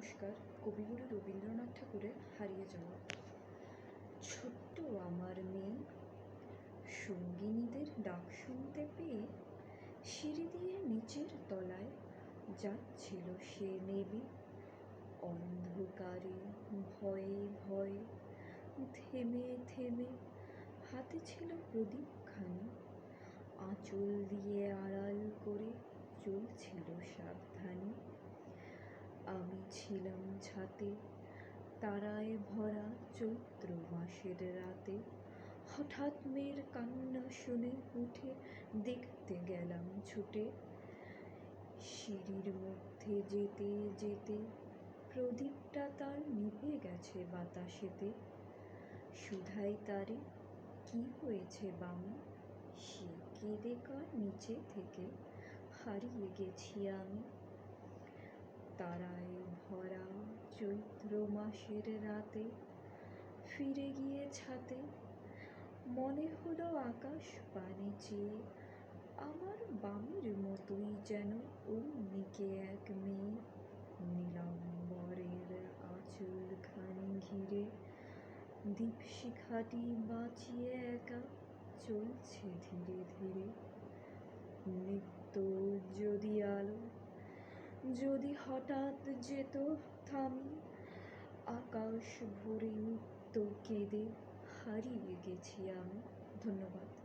নমস্কার কবিগুরু রবীন্দ্রনাথ ঠাকুরের হারিয়ে যাওয়া। ছোট্ট আমার মেয়ে, সঙ্গিনীদের ডাক শুনতে পেয়ে সিঁড়ি দিয়ে নিচের তলায় যাচ্ছিল সে নেবে অন্ধকারে ভয়ে ভয়ে থেমে থেমে হাতে ছিল প্রদীপখানি। আঁচল দিয়ে আড়াল করে চলছিল সাবধানে আমি ছিলাম ছাতে, তারায় ভরা চৈত্র মাসের রাতে। হঠাৎ মেয়ের কান্না শুনে উঠে দেখতে গেলাম ছুটে। সিঁড়ির মধ্যে যেতে যেতে প্রদীপটা তার নিভে গেছে বাতাসেতে। সুধাই তারে, কি হয়েছে বামি? সে কেঁদে কার নিচে থেকে? হারিয়ে গেছি আমি। তারায় ভরা চৈত্র মাসের রাতে ফিরে গিয়ে ছাতে মনে হলো আকাশ পানে চেয়ে আমার বামির মতোই যেন অমনিকে এক মেয়ে। নীলাম্বরের আঁচলখানি ঘিরে দীপশিখাটি বাঁচিয়ে একা চলছে ধীরে ধীরে। নিত্য যদি হঠাৎ যেত থাম আকাশ ভরে তো কেঁদে হারিয়ে গেছি আমি। ধন্যবাদ।